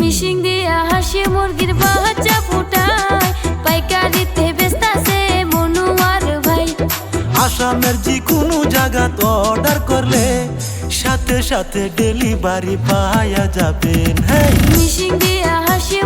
Missing দিয়া হাসি মুরগির বাচ্চা ফুটায়। পাইকারিতে বেস্তাছে মনুয়ার ভাই। আসামের যে কোনো জায়গা তো অর্ডার করলে সাথে সাথে ডেলিভারি পাওয়া যাবে মিশিং দিয়া হাসি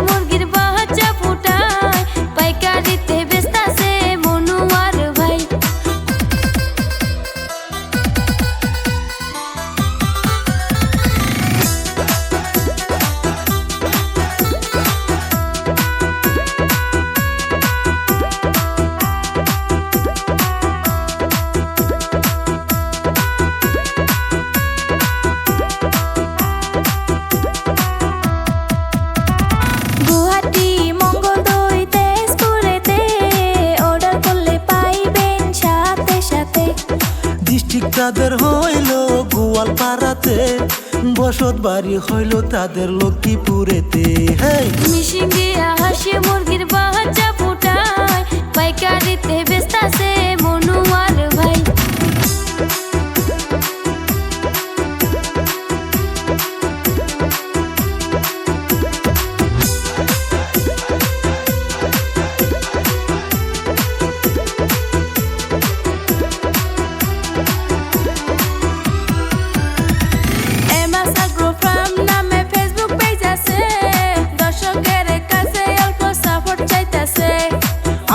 ডিস্ট্রিক্ট হইল গোয়াল পাড়াতে বসত বাড়ি হইল তাদের লক্ষ্মীপুরেতে। হ্যাঁ মিশিং হাসি মুরগির বাচ্চা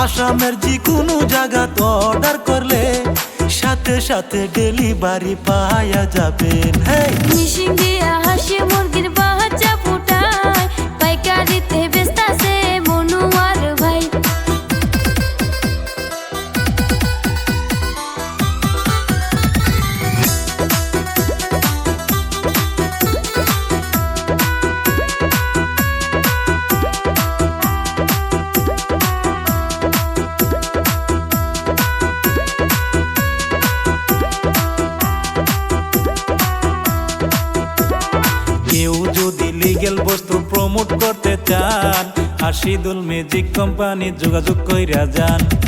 আসামের যে কোনো জায়গা অর্ডার করলে সাথে সাথে ডেলিভারি পাওয়া যাবে। হ্যাঁ যদি লিগেল বস্তু প্রমোট করতে চান। আশিদুল মেজিক কোম্পানি যোগাযোগ কইরা যান।